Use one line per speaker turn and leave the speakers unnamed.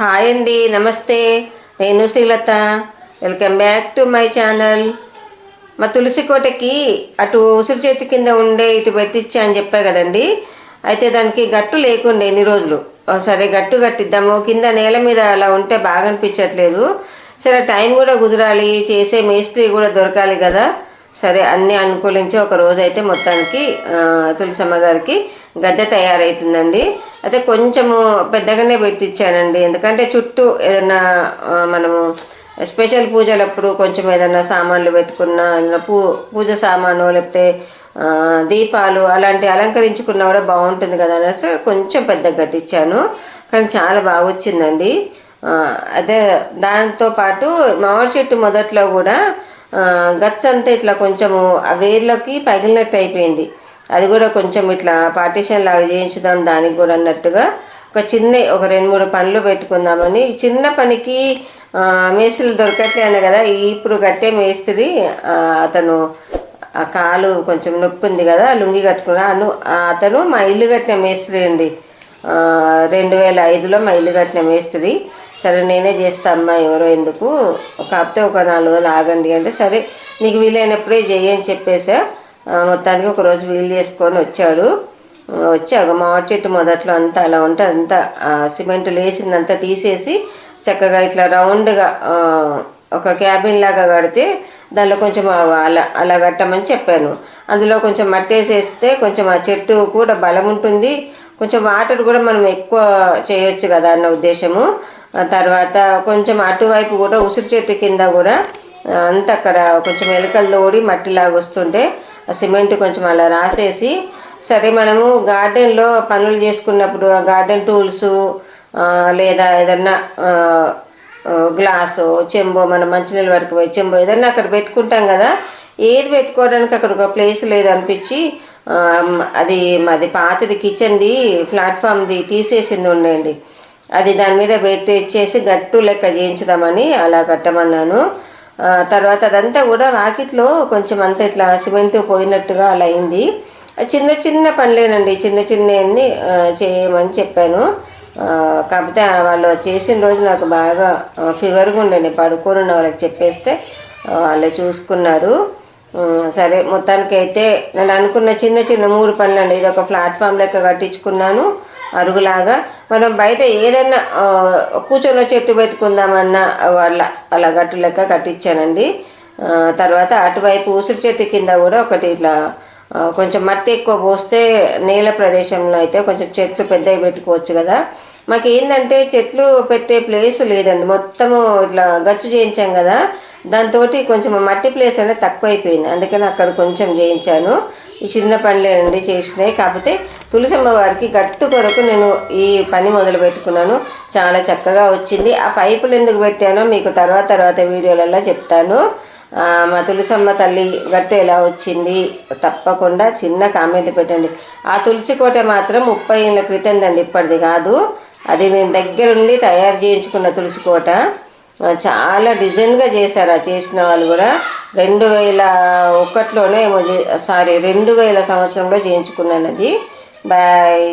Hi అండి నమస్తే. నేను Srilatha. Welcome back to my channel. మా తులసి కోటకి అటు ఉసిరి చేతి కింద ఉండే ఇటు పెట్టించా అని చెప్పా కదండి. అయితే దానికి గట్టు లేకుండే ఎన్ని రోజులు. సరే గట్టు కట్టిద్దాము. కింద నేల మీద అలా ఉంటే బాగా అనిపించట్లేదు. సరే టైం కూడా కుదరాలి. చేసే మేస్త్రి కూడా దొరకాలి కదా. సరే అన్నీ అనుకూలించి ఒక రోజు అయితే మొత్తానికి తులసమ్మ గారికి గద్దె తయారవుతుందండి అయితే కొంచెము పెద్దగానే పెట్టించానండి ఎందుకంటే చుట్టూ ఏదైనా మనము స్పెషల్ పూజలప్పుడు కొంచెం ఏదైనా సామాన్లు పెట్టుకున్నా ఏదైనా పూ పూజ సామాను లేకపోతే దీపాలు అలాంటి అలంకరించుకున్నా కూడా బాగుంటుంది కదా అనేసి కొంచెం పెద్దగా కట్టించాను కానీ చాలా బాగా వచ్చిందండి అదే దాంతో పాటు మామిడి చెట్టు మొదట్లో కూడా గచ్చంతా గచ్చ అంతా ఇట్లా కొంచెము ఆ వేర్లోకి పగిలినట్టు అయిపోయింది. అది కూడా కొంచెం ఇట్లా పార్టీషన్ లాగా చేయించుదాం దానికి కూడా అన్నట్టుగా ఒక చిన్న ఒక రెండు మూడు పనులు పెట్టుకుందామని. చిన్న పనికి ఆ, దొరకట్లేను కదా ఇప్పుడు కట్టే మేస్త్రి అతను ఆ కాలు కొంచెం నొప్పి ఉంది కదా లుంగి కట్టుకున్నా అను అతను మా ఇల్లు కట్టిన మేస్త్రి అండి. రెండు వేల ఐదులో మా ఇల్లు కట్టిన మేస్త్రి సరే నేనే చేస్తా అమ్మా ఎవరో ఎందుకు కాకపోతే ఒక నాలుగు రోజులు ఆగండి అంటే సరే నీకు వీలైనప్పుడే చెయ్యి అని చెప్పేసా మొత్తానికి ఒకరోజు వీలు చేసుకొని వచ్చాడు. ఆ, వచ్చి ఒక మామిడి చెట్టు మొదట్లో అంతా అలా ఉంటే అంతా సిమెంట్ లేసిందంతా తీసేసి చక్కగా ఇట్లా రౌండ్గా ఒక క్యాబిన్ లాగా కడితే దానిలో కొంచెం అలా అలా కట్టమని చెప్పాను. అందులో కొంచెం మట్టి వేసేస్తే కొంచెం ఆ చెట్టు కూడా బలం ఉంటుంది. కొంచెం వాటర్ కూడా మనం ఎక్కువ చేయొచ్చు కదా అన్న ఉద్దేశము. తర్వాత కొంచెం అటువైపు కూడా ఉసిరి చెట్టు కింద కూడా అంత అంతా అక్కడ కొంచెం ఎలుకలు తోడి మట్టిలాగా వస్తుంటే ఆ సిమెంట్ కొంచెం అలా రాసేసి సరే మనము గార్డెన్లో పనులు చేసుకున్నప్పుడు ఆ గార్డెన్ టూల్స్ లేదా ఏదన్నా గ్లాసు చెంబో మనం మంచినీళ్ళ వరకు పోయి చెంబు ఏదైనా అక్కడ పెట్టుకుంటాం కదా ఏది పెట్టుకోవడానికి అక్కడ ఒక ప్లేస్ లేదనిపించి ఆ, అది మాది పాతది కిచెన్ది ప్లాట్ఫామ్ది తీసేసింది ఉండండి. అది దాని మీద తెచ్చేసి ఇచ్చేసి గట్టు లెక్క చేయించుదామని అలా కట్టమన్నాను. తర్వాత అదంతా కూడా వాకిట్లో కొంచెం అంతా ఇట్లా సిమెంట్ పోయినట్టుగా అలా అయింది. చిన్న చిన్న పనులేనండి చిన్న చిన్నవన్నీ ఆ, చేయమని చెప్పాను. కాకపోతే వాళ్ళు చేసిన రోజు నాకు బాగా ఫీవర్గా ఉండే. పడుకొని ఉన్న వాళ్ళకి చెప్పేస్తే వాళ్ళే చూసుకున్నారు. సరే మొత్తానికి అయితే నేను అనుకున్న చిన్న చిన్న మూడు పనులు అండి ఇది ఒక ప్లాట్ఫామ్ లెక్క కట్టించుకున్నాను అరుగులాగా. మనం బయట ఏదైనా కూర్చొని చెట్టు పెట్టుకుందామన్నా వాళ్ళ అలా గట్టు లెక్క కట్టించానండి. తర్వాత అటువైపు ఉసిరి చెట్టు కింద కూడా ఒకటి ఇట్లా కొంచెం మట్టి ఎక్కువ పోస్తే నేల ప్రదేశంలో అయితే కొంచెం చెట్లు పెద్దవి పెట్టుకోవచ్చు కదా. మాకు ఏంటంటే చెట్లు పెట్టే ప్లేస్ లేదండి. మొత్తము ఇట్లా గచ్చు చేయించాం కదా. దాంతో కొంచెం మట్టి ప్లేస్ అనేది తక్కువ అయిపోయింది అందుకని అక్కడ కొంచెం చేయించాను. ఈ చిన్న పనులేనండి చేసినాయి కాకపోతే తులసమ్మ వారికి గట్టు కొరకు నేను ఈ పని మొదలు పెట్టుకున్నాను. చాలా చక్కగా వచ్చింది. ఆ పైపులు ఎందుకు పెట్టానో మీకు తర్వాత తర్వాత వీడియోలలో చెప్తాను. మా తులసమ్మ తల్లి గట్టు ఎలా వచ్చింది తప్పకుండా చిన్న కామెంట్ పెట్టండి. ఆ తులసి కోట మాత్రం ముప్పై ఏళ్ళ క్రితం దండి ఇప్పటిది కాదు. అది నేను దగ్గరుండి తయారు చేయించుకున్న తులసి కోట. చాలా డిజైన్గా చేశారు. ఆ చేసిన వాళ్ళు కూడా రెండు వేల ఒకటిలోనే ఏమో సారీ రెండు వేల సంవత్సరంలో చేయించుకున్నాను అది. బాయ్.